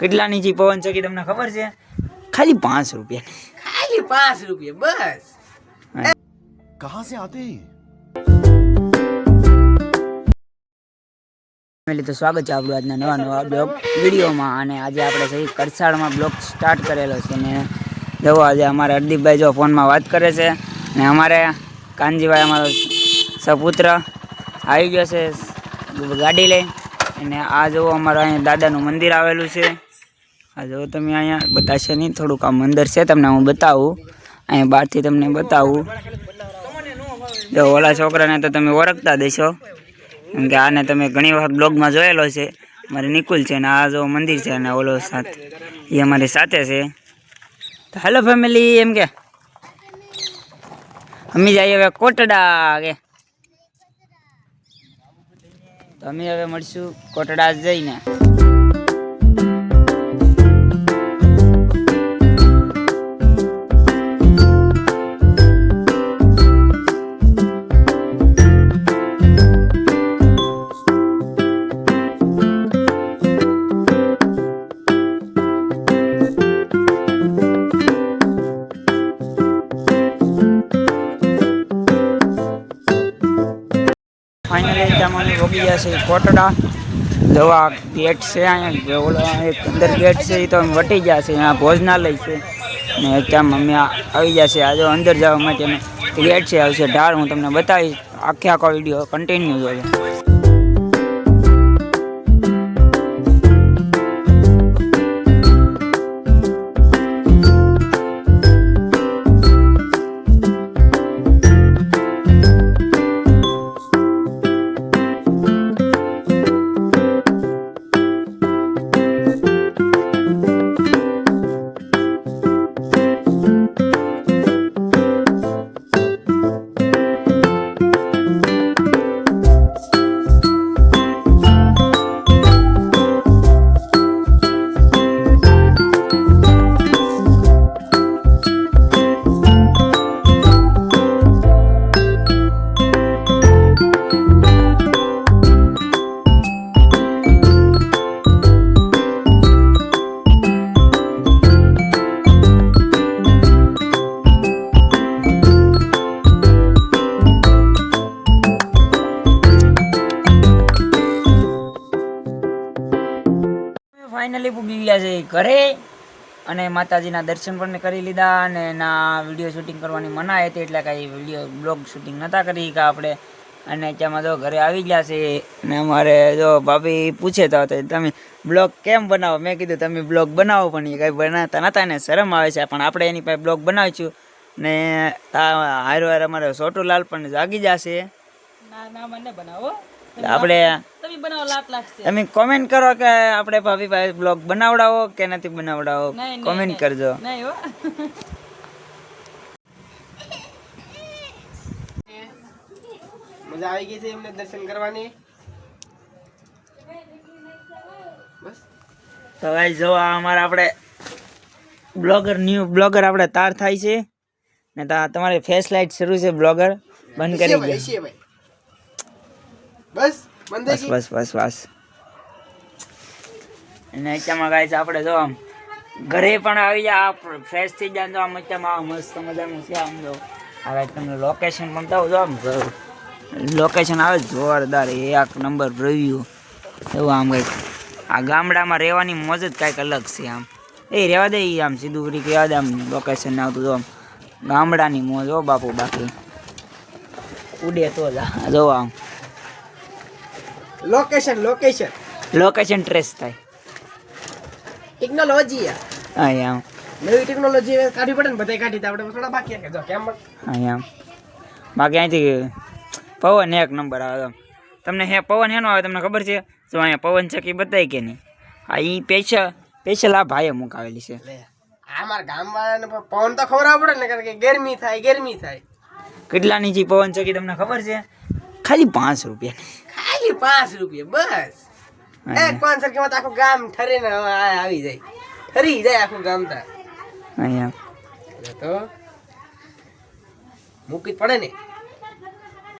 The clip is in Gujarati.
કેટલાની જે પવન ચકી તમને ખબર છે? ખાલી પાંચ રૂપિયા. ખાલી પાંચ રૂપિયા બસ. કહા સે આતે ફેમિલી તો સ્વાગત છે આપણું આજના નવા નવા બ્લોગ વિડીયોમાં. અને આજે આપણે સહી કરસાળમાં બ્લોગ સ્ટાર્ટ કરેલો છે. ને જવો આજે અમારા હરદીપભાઈ જો ફોનમાં વાત કરે છે. ને અમારે કાનજીભાઈ અમારો સપુત્ર આવી ગયો છે ગાડી લઈ અને આ જુઓ અમારા અહીંયા દાદાનું મંદિર આવેલું છે. આ જો તમે અહીંયા બતાશે નહીં, થોડુંક આમ મંદિર છે, તમને હું બતાવું. અહીંયા બહારથી તમને બતાવું. જો, ઓલા છોકરાને તો તમે ઓળખતા દેશો. કેમ કે આને તમે ઘણી વખત બ્લોગમાં જોયેલો છે. મારે નિકુલ છે ને આ જો મંદિર છે અને ઓલો સાથ, એ અમારી સાથે છે. તો હેલો ફેમિલી એમ કે? અમે જઈએ હવે કોટડા કે? તો અમે હવે મળશું કોટડા જઈને. ફાઇનલી તમને રોકી ગયા છે કોટડા. દવા ગેટ છે અહીંયા. ઓલો એક અંદર ગેટ છે, એ તો વટી ગયા છે. અહીંયા ભોજનાલય છે. ને ત્યાં અમે આવી ગયા છે. આજે અંદર જવા માટે ગેટ છે, આવશે ઢાળ. હું તમને બતાવીશ. આખે આખો વીડિયો કન્ટિન્યુ જોજો. છે ઘરે અને માતાજીના દર્શન પણ કરી લીધા અને એના વીડિયો શૂટિંગ કરવાની મનાઈ હતી એટલે કાંઈ વીડિયો બ્લોગ શૂટિંગ નહોતા કરી કે આપણે. અને ત્યાંમાં જો ઘરે આવી ગયા છે ને અમારે જો ભાભી પૂછે તો તમે બ્લોગ કેમ બનાવો? મેં કીધું તમે બ્લોગ બનાવો પણ એ કાંઈ બનાવતા નહોતા ને શરમ આવે છે. પણ આપણે એની પાસે બ્લોગ બનાવીશું. ને હારો હાર અમારે છોટુલાલ પણ જાગી જશે. ના ના, મને બનાવો. આપણે તમે કોમેન્ટ કરો કે આપણે ભાભી ભાઈ બ્લોગ બનાવડાવો કે નથી બનાવડાવો? કોમેન્ટ કરજો. નહીં હો. મજા આવી ગઈ છે એમને દર્શન કરવાની? તો ભાઈ જો આ અમારા આપણે બ્લોગર ન્યૂ બ્લોગર આપણે તાર થાય છે. ને તા તમારી ફેસ લાઇટ શરૂ છે બ્લોગર બંધ કરી દે. બસ બસ બસ બસ બસ. અને અત્યારમાં ગાય છે આપણે જો આમ ઘરે પણ આવી જાય ફ્રેશ થઈ જાય તો આમ અત્યારમાં આ મસ્ત મજાનું છે આમ જો. હવે તમને લોકેશન પણ કહું જો. આમ લોકેશન આવે જોરદાર એક નંબર રહ્યું એવું આમ કંઈક. આ ગામડામાં રહેવાની મોજ જ કાંઈક અલગ છે આમ. એ રહેવા દે આમ સીધું કરી કહેવા દે આમ લોકેશન આવતું જો આમ ગામડાની મોજ હો બાપુ બાકી. ઉડે તો જો આમ. લોકેશન લોકેશન લોકેશન ટ્રેસ થાય. ટેકનોલોજી અહીંયા નવી ટેકનોલોજી કાઢવી પડે ને બધા કાઢી આપણે થોડા બાકી રાખે. જો કેમ અહીંયા બાકી અહીંથી પવન એક નંબર આવે. તમને હે પવન હેનો આવે તમને ખબર છે? જો અહીંયા પવન ચક્કી બતાવી કે નહીં. આ ઈ પૈસા સ્પેશિયલ આ ભાઈએ મુકાવેલી છે. અમારા આ મારા ગામ પવન તો ખબર પડે ને કારણ કે ગરમી થાય ગરમી થાય. કેટલાની જે પવન ચકી તમને ખબર છે? ખાલી પાંચ રૂપિયા. ખાલી પાંચ રૂપિયા બસ. એક પાંચ રૂપિયામાં તો આખું ગામ ઠરીને હવે આ આવી જાય. ઠરી જાય આખું ગામ તા. અહીંયા. તો મૂકી પડે ને.